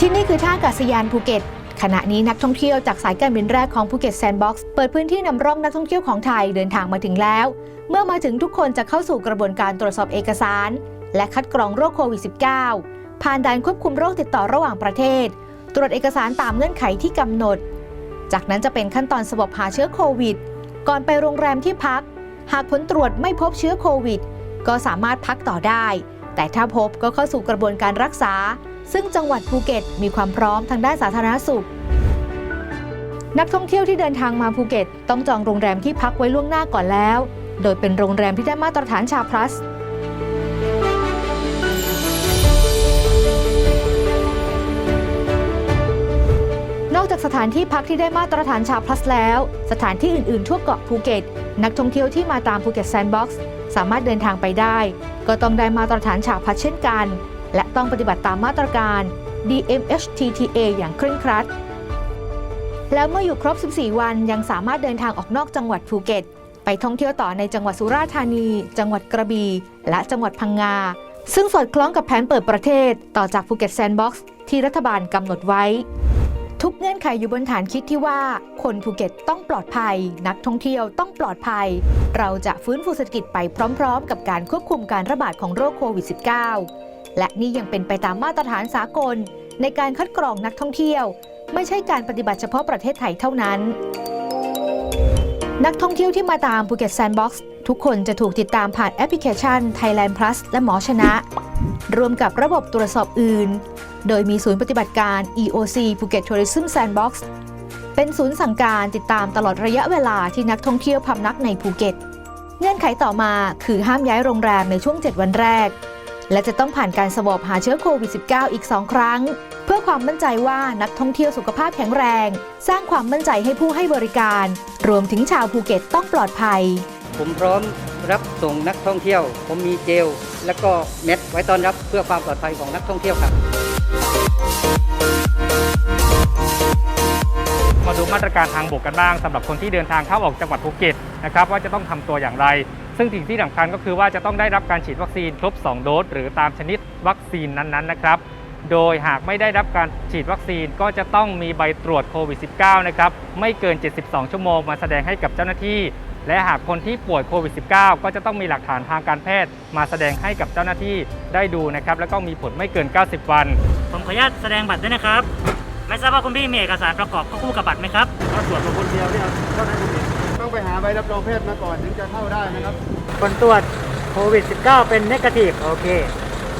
ที่นี่คือท่าอากาศยานภูเก็ต ขณะนี้นักท่องเที่ยวจากสายการบินแรกของภูเก็ตแซนด์บ็อกซ์เปิดพื้นที่นำร่องนักท่องเที่ยวของไทยเดินทางมาถึงแล้ว เมื่อมาถึงทุกคนจะเข้าสู่กระบวนการตรวจสอบเอกสาร และคัดกรองโรคโควิด -19 ผ่านด่านควบคุมโรคติดต่อระหว่างประเทศ ตรวจเอกสารตามเงื่อนไขที่กำหนด จากนั้นจะเป็นขั้นตอนสวอปหาเชื้อโควิด ก่อนไปโรงแรมที่พัก หากผลตรวจไม่พบเชื้อโควิด ก็สามารถพักต่อได้ แต่ถ้าพบก็เข้าสู่กระบวนการรักษา ซึ่งจังหวัดภูเก็ตมีความพร้อมทางด้านสาธารณสุข นักท่องเที่ยวที่เดินทางมาภูเก็ต ต้องจองโรงแรมที่พักไว้ล่วงหน้าก่อนแล้ว โดยเป็นโรงแรมที่ได้มาตรฐานชาพลัสนอกจากสถานที่พักที่ได้มาตรฐานชาพลัสแล้ว สถานที่อื่นๆ ทั่วเกาะภูเก็ต นักท่องเที่ยวที่มาตามภูเก็ตแซนด์บ็อกซ์สามารถเดินทางไปได้ ก็ต้องได้มาตรฐานชาพลัสเช่นกัน และต้องปฏิบัติตามมาตรการ DMHTTA อย่างเคร่งครัด แล้วเมื่ออยู่ครบ 14 วันยังสามารถเดินทางออกนอกจังหวัดภูเก็ต ไปท่องเที่ยวต่อในจังหวัดสุราษฎร์ธานี จังหวัดกระบี่และจังหวัดพังงา ซึ่งสอดคล้องกับแผนเปิดประเทศต่อจากภูเก็ตแซนด์บ็อกซ์ที่รัฐบาลกำหนดไว้ ทุกเงื่อนไขอยู่บนฐานคิดที่ว่า คนภูเก็ตต้องปลอดภัย นักท่องเที่ยวต้องปลอดภัย เราจะฟื้นฟูเศรษฐกิจไปพร้อม ๆ กับการควบคุมการระบาดของโรคโควิด -19 และนี่ยังเป็นไปตามมาตรฐานสากล ในการคัดกรองนักท่องเที่ยว ไม่ใช่การปฏิบัติเฉพาะประเทศไทยเท่านั้น นักท่องเที่ยวที่มาตามภูเก็ตแซนด์บ็อกซ์ทุกคนจะถูกติดตามผ่านแอปพลิเคชัน Thailand Plus และหมอชนะ รวมกับระบบตรวจสอบอื่น โดยมีศูนย์ปฏิบัติการ EOC Phuket Tourism Sandbox เป็นศูนย์สั่งการติดตามตลอดระยะเวลาที่นักท่องเที่ยวพำนักในภูเก็ต เงื่อนไขต่อมาคือห้ามย้ายโรงแรมในช่วง 7 วันแรก และจะต้องผ่านการสวอปหาเชื้อโควิด -19 อีก 2 ครั้ง เพื่อความมั่นใจว่านักท่องเที่ยวสุขภาพแข็งแรง สร้างความมั่นใจให้ผู้ให้บริการ รวมถึงชาวภูเก็ตต้องปลอดภัย ผมพร้อมรับส่งนักท่องเที่ยว ผมมีเจล และก็เม็ดไว้ต้อนรับเพื่อความปลอดภัยของนักท่องเที่ยวครับ มาตรการทางบกกันบ้างสำหรับคนที่เดินทางเข้าออกจังหวัดภูเก็ตนะครับว่าจะต้องทำตัวอย่างไร ซึ่งสิ่งที่สำคัญก็คือว่าจะต้องได้รับการฉีดวัคซีนครบ 2 โดสหรือตามชนิดวัคซีนนั้นๆนะครับโดยหากไม่ได้รับการฉีดวัคซีนก็จะต้องมีใบตรวจโควิด -19 นะครับไม่เกิน 72 ชั่วโมงมาแสดงให้กับเจ้าหน้าที่ และหากคนที่ป่วยโควิด -19 ก็จะต้องมีหลักฐานทางการแพทย์ มาแสดงให้กับเจ้าหน้าที่ได้ดูนะครับ แล้วก็มีผลไม่เกิน 90 วัน ผมขออนุญาตแสดงบัตรด้วยนะครับ ไม่ทราบว่าคุณพี่มีเอกสารประกอบเข้าคู่กับบัตรไหมครับถ้าตรวจมาคนเดียวเนี่ยเท่านั้นเองต้องไปหาใบรับรองแพทย์มาก่อนถึงจะเข้าได้นะครับ ผลตรวจโควิด -19 เป็นเนกาทีฟโอเค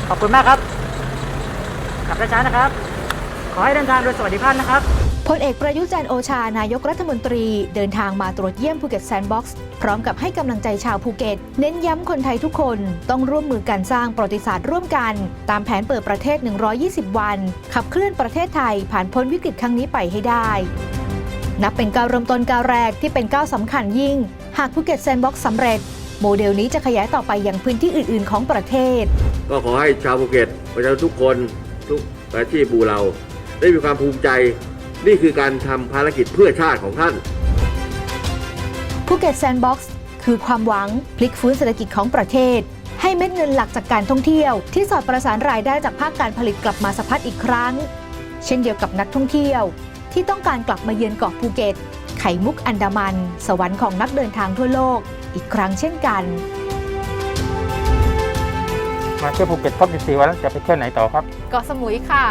ขอบคุณมากครับ ขับช้าๆนะครับ ขอให้เดินทางโดยสวัสดิภาพนะครับ พลเอกประยุจันโอชานายกรัฐมนตรีเดินทางมาตรวจเยี่ยมภูเก็ตแซนด์บ็อกซ์พร้อมกับให้กำลังใจชาวภูเก็ต เน้นย้ำคนไทยทุกคนต้องร่วมมือกันสร้างประวัติศาสตร์ร่วมกัน ตามแผนเปิดประเทศ 120 วัน ขับเคลื่อนประเทศไทยผ่านพ้นวิกฤตครั้งนี้ไปให้ได้นับเป็นก้าวเริ่มต้นก้าวแรกที่เป็นก้าวสำคัญยิ่ง หากภูเก็ตแซนด์บ็อกซ์สำเร็จ โมเดลนี้จะขยายต่อไปยังพื้นที่อื่น ๆ ของประเทศ ก็ขอให้ชาวภูเก็ตประชาชนทุกคนทุกอาชีพบูเรา ได้มีความภูมิใจ นี่คือการทำภารกิจเพื่อชาติของท่านภูเก็ตแซนด์บ็อกซ์คือความหวังพลิกฟื้นเศรษฐกิจของประเทศ ให้เม็ดเงินหลักจากการท่องเที่ยว ที่สอดประสานรายได้จากภาคการผลิตกลับมาสะพัดอีกครั้ง เช่นเดียวกับนักท่องเที่ยว ที่ต้องการกลับมาเยือนเกาะภูเก็ต ไข่มุกอันดามัน สวรรค์ของนักเดินทางทั่วโลก อีกครั้งเช่นกัน มาเที่ยวภูเก็ตครบ14วันแล้วจะไปเที่ยวไหนต่อครับ เกาะสมุยค่ะ